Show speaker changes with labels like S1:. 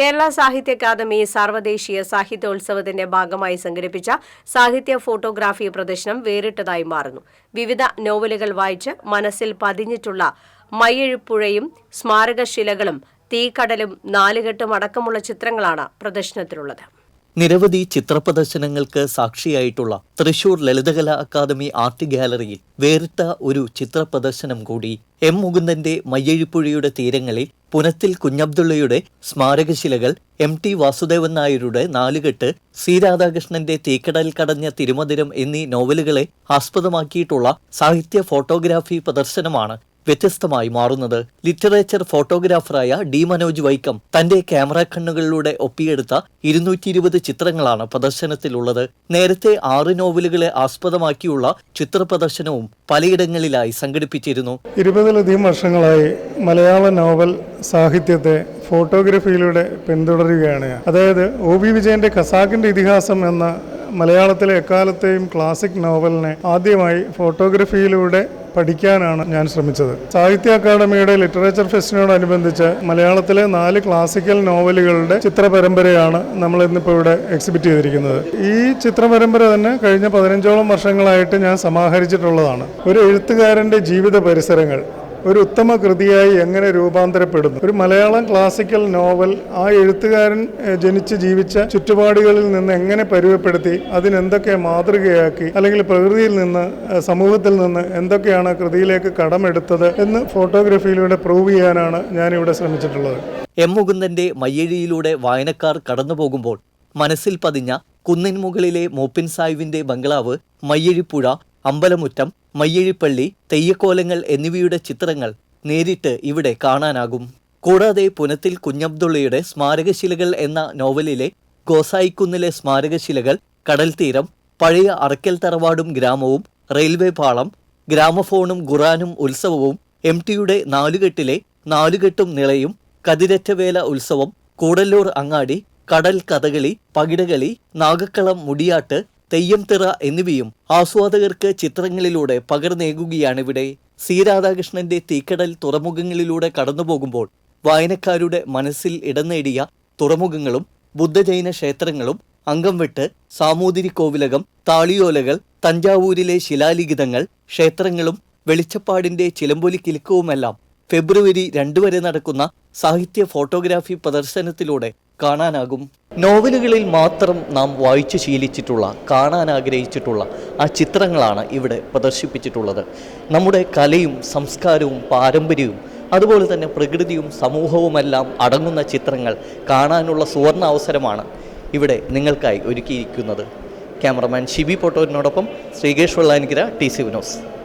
S1: കേരള സാഹിത്യ അക്കാദമി സർവദേശീയ സാഹിത്യോത്സവത്തിന്റെ ഭാഗമായി സംഘടിപ്പിച്ച സാഹിത്യ ഫോട്ടോഗ്രാഫി പ്രദർശനം വേറിട്ടതായി മാറുന്നു. വിവിധ നോവലുകൾ വായിച്ച് മനസ്സിൽ പതിഞ്ഞിട്ടുള്ള മയ്യഴിപ്പുഴയും സ്മാരകശിലകളും തീക്കടലും നാലുകെട്ടും അടക്കമുള്ള ചിത്രങ്ങളാണ് പ്രദർശനത്തിലുള്ളത്.
S2: നിരവധി ചിത്രപ്രദർശനങ്ങൾക്ക് സാക്ഷിയായിട്ടുള്ള തൃശൂർ ലളിതകലാ അക്കാദമി ആർട്ട് ഗാലറിയിൽ വേറിട്ട ഒരു ചിത്രപ്രദർശനം കൂടി എം മുകുന്ദന്റെ മയ്യഴിപ്പുഴയുടെ തീരങ്ങളിൽ പുനത്തിൽ കുഞ്ഞബ്ദുള്ളയുടെ സ്മാരകശിലകൾ എം ടി വാസുദേവൻ നായരുടെ നാലുകെട്ട് സി രാധാകൃഷ്ണന്റെ തീക്കടൽ കടഞ്ഞ തിരുമതിരം എന്നീ നോവലുകളെ ആസ്പദമാക്കിയിട്ടുള്ള സാഹിത്യ ഫോട്ടോഗ്രാഫി പ്രദർശനമാണ് വ്യത്യസ്തമായി മാറുന്നത്. ലിറ്ററേച്ചർ ഫോട്ടോഗ്രാഫറായ ഡി മനോജ് വൈക്കം തന്റെ ക്യാമറ കണ്ണുകളിലൂടെ ഒപ്പിയെടുത്ത ഇരുന്നൂറ്റി ഇരുപത് ചിത്രങ്ങളാണ് പ്രദർശനത്തിലുള്ളത്. നേരത്തെ ആറ് നോവലുകളെ ആസ്പദമാക്കിയുള്ള ചിത്ര പ്രദർശനവും പലയിടങ്ങളിലായി സംഘടിപ്പിച്ചിരുന്നു.
S3: ഇരുപതിലധികം വർഷങ്ങളായി മലയാള നോവൽ സാഹിത്യത്തെ ഫോട്ടോഗ്രഫിയിലൂടെ പിന്തുടരുകയാണ് അതായത് ഒ ബി വിജയന്റെ ഖസാക്കിന്റെ ഇതിഹാസം എന്ന മലയാളത്തിലെ എക്കാലത്തെയും ക്ലാസിക് നോവലിനെ ആദ്യമായി ഫോട്ടോഗ്രഫിയിലൂടെ പഠിക്കാനാണ് ഞാൻ ശ്രമിച്ചത്. സാഹിത്യ അക്കാദമിയുടെ ലിറ്ററേച്ചർ ഫെസ്റ്റിനോടനുബന്ധിച്ച് മലയാളത്തിലെ നാല് ക്ലാസിക്കൽ നോവലുകളുടെ ചിത്രപരമ്പരയാണ് നമ്മൾ ഇന്നിപ്പോൾ ഇവിടെ എക്സിബിറ്റ് ചെയ്തിരിക്കുന്നത്. ഈ ചിത്രപരമ്പര തന്നെ കഴിഞ്ഞ പതിനഞ്ചോളം വർഷങ്ങളായിട്ട് ഞാൻ സമാഹരിച്ചിട്ടുള്ളതാണ്. ഒരു എഴുത്തുകാരന്റെ ജീവിത പരിസരങ്ങൾ ഒരു ഉത്തമ കൃതിയായി എങ്ങനെ രൂപാന്തരപ്പെടുന്നു? ഒരു മലയാളം ക്ലാസിക്കൽ നോവൽ ആ എഴുത്തുകാരൻ ജനിച്ച് ജീവിച്ച ചുറ്റുപാടുകളിൽ നിന്ന് എങ്ങനെ പരുവപ്പെടുത്തി അതിനെന്തൊക്കെ മാതൃകയാക്കി? അല്ലെങ്കിൽ പ്രകൃതിയിൽ നിന്ന് സമൂഹത്തിൽ നിന്ന് എന്തൊക്കെയാണ് കൃതിയിലേക്ക് കടമെടുത്തത് എന്ന് ഫോട്ടോഗ്രഫിയിലൂടെ പ്രൂവ് ചെയ്യാനാണ് ഞാനിവിടെ ശ്രമിച്ചിട്ടുള്ളത്.
S2: എം മുകുന്ദന്റെ മയ്യഴിയിലൂടെ വായനക്കാർ കടന്നു പോകുമ്പോൾ മനസ്സിൽ പതിഞ്ഞ കുന്നിൻ മുകളിലെ മോപ്പിൻ സായുവിന്റെ ബംഗ്ലാവ് മയ്യഴിപ്പുഴ അമ്പലമുറ്റം മയ്യഴിപ്പള്ളി തെയ്യക്കോലങ്ങൾ എന്നിവയുടെ ചിത്രങ്ങൾ നേരിട്ട് ഇവിടെ കാണാനാകും. കൂടാതെ പുനത്തിൽ കുഞ്ഞബ്ദുള്ളയുടെ സ്മാരകശിലകൾ എന്ന നോവലിലെ ഗോസായിക്കുന്നിലെ സ്മാരകശിലകൾ കടൽ തീരം പഴയ അറക്കൽ തറവാടും ഗ്രാമവും റെയിൽവേ പാളം ഗ്രാമഫോണും ഖുറാനും ഉത്സവവും എം ടിയുടെ നാലുകെട്ടിലെ നാലുകെട്ടും നിളയും കതിരറ്റവേല ഉത്സവം കൂടല്ലൂർ അങ്ങാടി കടൽ കഥകളി പകിടകളി നാഗക്കളം മുടിയാട്ട് തെയ്യം തിറ എന്നിവയും ആസ്വാദകർക്ക് ചിത്രങ്ങളിലൂടെ പകർന്നേകുകയാണിവിടെ സി രാധാകൃഷ്ണന്റെ തീക്കടൽ തുറമുഖങ്ങളിലൂടെ കടന്നുപോകുമ്പോൾ വായനക്കാരുടെ മനസ്സിൽ ഇടം നേടിയ തുറമുഖങ്ങളും ബുദ്ധജൈന ക്ഷേത്രങ്ങളും അങ്കംവെട്ട് സാമൂതിരി കോവിലകം താളിയോലകൾ തഞ്ചാവൂരിലെ ശിലാലിഖിതങ്ങൾ ക്ഷേത്രങ്ങളും വെളിച്ചപ്പാടിന്റെ ചിലമ്പൊലി കിലുക്കവുമെല്ലാം ഫെബ്രുവരി രണ്ടു വരെ നടക്കുന്ന സാഹിത്യ ഫോട്ടോഗ്രാഫി പ്രദർശനത്തിലൂടെ കാണാനാകും. നോവലുകളിൽ മാത്രം നാം വായിച്ചു ശീലിച്ചിട്ടുള്ള കാണാൻ ആഗ്രഹിച്ചിട്ടുള്ള ആ ചിത്രങ്ങളാണ് ഇവിടെ പ്രദർശിപ്പിച്ചിട്ടുള്ളത്. നമ്മുടെ കലയും സംസ്കാരവും പാരമ്പര്യവും അതുപോലെ തന്നെ പ്രകൃതിയും സമൂഹവുമെല്ലാം അടങ്ങുന്ന ചിത്രങ്ങൾ കാണാനുള്ള സുവർണ അവസരമാണ് ഇവിടെ നിങ്ങൾക്കായി ഒരുക്കിയിരിക്കുന്നത്. ക്യാമറമാൻ ഷിബി പൊട്ടോരിനോടൊപ്പം ശ്രീകേഷ് വെള്ളാനിക്കര ടി സി വിനോസ്.